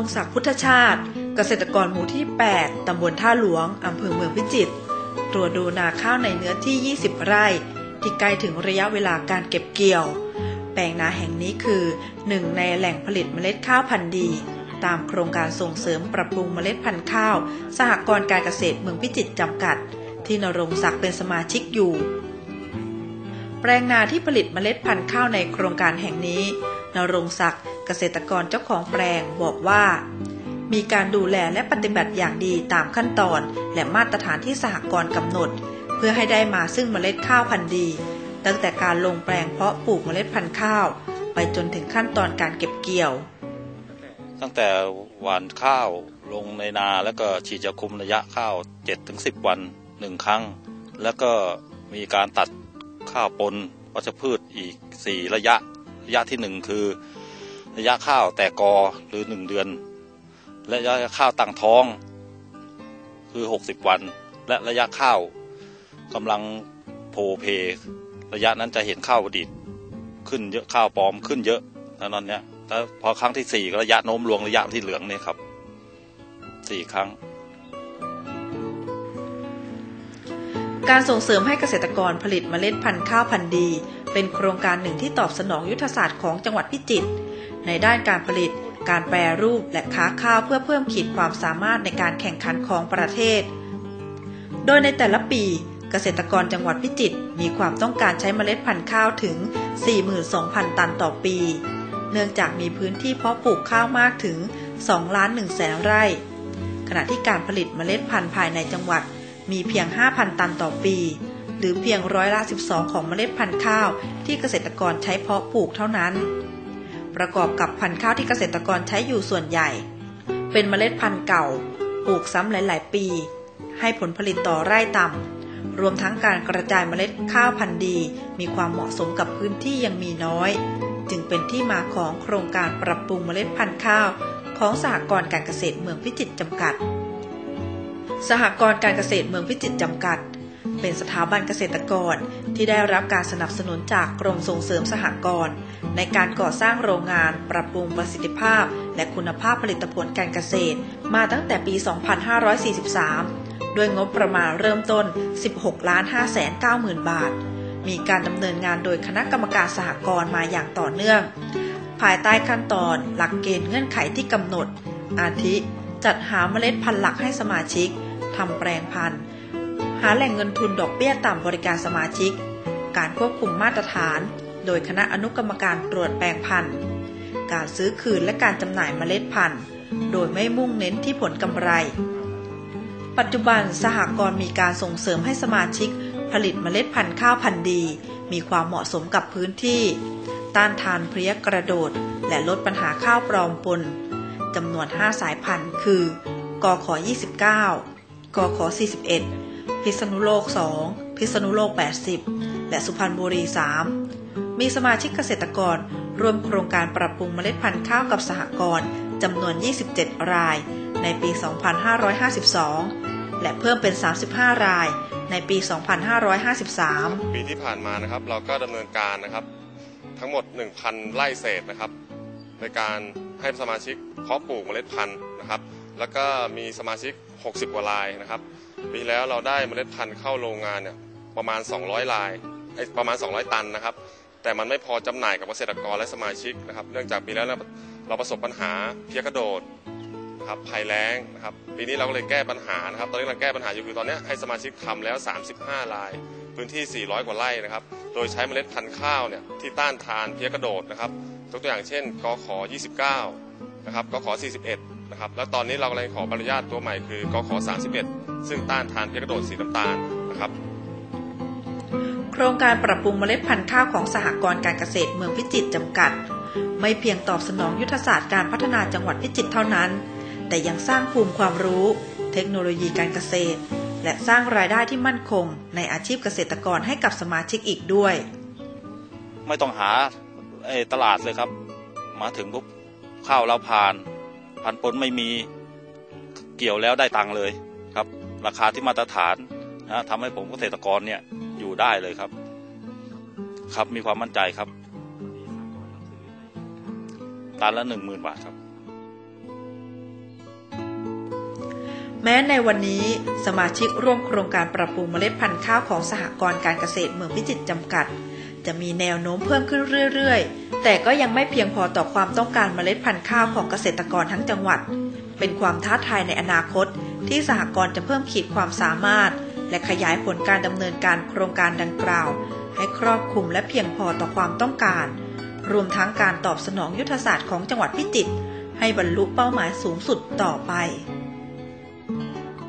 รงศักดิ์พุทธชาติ เกษตรกรหมู่ที่ 8 ตำบลท่าหลวง อำเภอเมืองพิจิตรตรวจดูนาข้าวในเนื้อที่ 20 ไร่ ที่ใกล้ถึงระยะเวลาการเก็บเกี่ยว แปลงนาแห่งนี้คือหนึ่งในแหล่งผลิตเมล็ดข้าวพันธุ์ดี ตามโครงการส่งเสริมปรับปรุงเมล็ดพันธุ์ข้าว สหกรณ์การเกษตรเมืองพิจิตรจำกัด ที่นรงศักดิ์เป็นสมาชิกอยู่ แปลงนาที่ผลิตเมล็ดพันธุ์ข้าวในโครงการแห่งนี้นรงศักดิ์ กษตรกรเจ้าของแปลงบอกว่า มีการดูแลและปฏิบัติอย่างดีตามขั้นตอน และมาตรฐานที่สหกรณ์กำหนด เพื่อให้ได้มาซึ่งเมล็ดข้าวพันธุ์ดี ตั้งแต่การลงแปลงเพาะปลูกเมล็ดพันธุ์ข้าว ไปจนถึงขั้นตอนการเก็บเกี่ยว ตั้งแต่หว่านข้าวลงในนาแล้วก็ฉีดยาคุมระยะข้าว7ถึง10 วันหนึ่งครั้ง แล้วก็มีการตัดข้าวปนวัชพืชอีก 4 ระยะ ระยะที่ 1 คือ ระยะข้าวแตกกอหรือ1เดือน และระยะข้าวตั้งท้องคือ 60 วัน และระยะข้าวกำลังโผเพ ระยะนั้นจะเห็นข้าวดีดขึ้นเยอะข้าวปลอมขึ้นเยอะแล้วนั้นเนี้ยแล้วพอครั้งที่สี่ก็ระยะโน้มลวงระยะที่เหลืองเนี่ยครับสี่ครั้ง การส่งเสริมให้เกษตรกรผลิตเมล็ดพันธุ์ข้าวพันธุ์ดี เป็นโครงการหนึ่งที่ตอบสนองยุทธศาสตร์ของจังหวัดพิจิตร ในด้านการผลิต การแปรรูปและค้าข้าวเพื่อเพิ่มขีดความสามารถในการแข่งขันของประเทศ โดยในแต่ละปีเกษตรกรจังหวัดพิจิตรมีความต้องการใช้เมล็ดพันธุ์ข้าวถึง 42,000 ตันต่อปี เนื่องจากมีพื้นที่เพาะปลูกข้าวมากถึง 2 ล้าน1แสนไร่ ขณะที่การผลิตเมล็ดพันธุ์ภายในจังหวัดมีเพียง 5,000 ตันต่อปี หรือเพียงร้อยละ 12 ของเมล็ดพันธุ์ข้าวที่เกษตรกรใช้เพาะปลูกเท่านั้น ประกอบกับพันธุ์ข้าวที่เกษตรกรใช้อยู่ส่วนใหญ่ เป็นเมล็ดพันธุ์เก่าปลูกซ้ำหลาย ๆ ปี ให้ผลผลิตต่อไร่ต่ำรวมทั้งการกระจายเมล็ดข้าวพันธุ์ดี มีความเหมาะสมกับพื้นที่ยังมีน้อย จึงเป็นที่มาของโครงการปรับปรุงเมล็ดพันธุ์ข้าว ของสหกรณ์การเกษตรเมืองพิจิตรจำกัด สหกรณ์การเกษตรเมืองพิจิตรจำกัด เป็นสถาบันเกษตรกรที่ได้รับการสนับสนุนจากกรมส่งเสริมสหกรณ์ในการก่อสร้างโรงงานปรับปรุงประสิทธิภาพ และคุณภาพผลิตผลการเกษตร มาตั้งแต่ปี 2543 ด้วยงบประมาณเริ่มต้น 16 ล้าน5แสน9หมื่นบาท มีการดำเนินงานโดยคณะกรรมการสหกรณ์มาอย่างต่อเนื่อง ภายใต้ขั้นตอนหลักเกณฑ์เงื่อนไขที่กำหนด อาทิ จัดหาเมล็ดพันธุ์หลักให้สมาชิกทำแปลงพันธุ์ หาแหล่งเงินทุนดอกเบี้ยต่ำบริการสมาชิก การควบคุมมาตรฐาน โดยคณะอนุกรรมการตรวจแปลงพันธุ์ การซื้อคืนและการจำหน่ายเมล็ดพันธุ์ โดยไม่มุ่งเน้นที่ผลกำไร ปัจจุบันสหกรณ์มีการส่งเสริมให้สมาชิก ผลิตเมล็ดพันธุ์ข้าวพันธุ์ดี มีความเหมาะสมกับพื้นที่ ต้านทานเพลี้ยกระโดด และลดปัญหาข้าวปลอมปนจำนวน 5 สายพันธุ์ คือกข29กข41 พิษณุโลก 2 พิษณุโลก 80 และสุพรรณบุรี 3 มีสมาชิกเกษตรกรร่วมโครงการปรับปรุงเมล็ดพันธุ์ข้าวกับสหกรณ์จำนวน 27 ราย ในปี 2552 และเพิ่มเป็น 35 ราย ในปี 2553 ปีที่ผ่านมานะครับเราก็ดำเนินการนะครับ ทั้งหมด 1,000 ไร่เศษนะครับ ในการให้สมาชิกเพาะปลูกเมล็ดพันธุ์นะครับ แล้วก็มีสมาชิก 60 กว่ารายนะครับปีแล้วเราได้เมล็ดพันธุ์เข้าโรงงานเนี่ยประมาณ 200 ลายเอ้ประมาณ 200 ตันนะครับ แต่มันไม่พอจำหน่ายกับเกษตรกรและสมาชิกนะครับ เนื่องจากปีแล้วเราประสบปัญหาเพี้ยกระโดดครับภัยแล้งนะครับ ปีนี้เราก็เลยแก้ปัญหานะครับ ตอนนี้เราแก้ปัญหาอยู่คือตอนนี้ให้สมาชิกทำแล้ว 35 ลาย พื้นที่ 400 กว่าไร่นะครับ โดยใช้เมล็ดพันธุ์ข้าวเนี่ยที่ต้านทานเพี้ยกระโดดนะครับยกตัวอย่างเช่นกขอ29 นะครับกขอ41 นะครับ แล้วตอนนี้เรากำลังขออนุญาตตัวใหม่คือกข31 ซึ่งต้านทานเพี้ยกระโดดสีน้ำตาลนะครับโครงการปรับปรุงเมล็ดพันธุ์ข้าวของสหกรณ์การเกษตรเมืองพิจิตรจำกัด ไม่เพียงตอบสนองยุทธศาสตร์การพัฒนาจังหวัดพิจิตรเท่านั้น แต่ยังสร้างภูมิความรู้ เทคโนโลยีการเกษตร และสร้างรายได้ที่มั่นคง ในอาชีพเกษตรกรให้กับสมาชิกอีกด้วย ไม่ต้องหาไอ้ตลาดเลยครับ มาถึงปุ๊บข้าวเราผ่าน พันปนไม่มีเกี่ยวแล้วได้ตังค์เลยครับ ราคาที่มาตรฐานนะทำให้ผมเกษตรกรเนี่ยอยู่ได้เลยครับ ครับมีความมั่นใจครับตันละหนึ่งหมื่นบาทครับ แม้ในวันนี้สมาชิกร่วมโครงการปรับปรุงเมล็ดพันธุ์ข้าวของสหกรณ์การเกษตรเมืองพิจิตรจำกัด จะมีแนวโน้มเพิ่มขึ้นเรื่อยๆ แต่ก็ยังไม่เพียงพอต่อความต้องการเมล็ดพันธุ์ข้าวของเกษตรกรทั้งจังหวัด เป็นความท้าทายในอนาคต ที่สหกรณ์จะเพิ่มขีดความสามารถ และขยายผลการดำเนินการโครงการดังกล่าว ให้ครอบคลุมและเพียงพอต่อความต้องการ รวมทั้งการตอบสนองยุทธศาสตร์ของจังหวัดพิจิตรให้บรรลุเป้าหมายสูงสุดต่อไป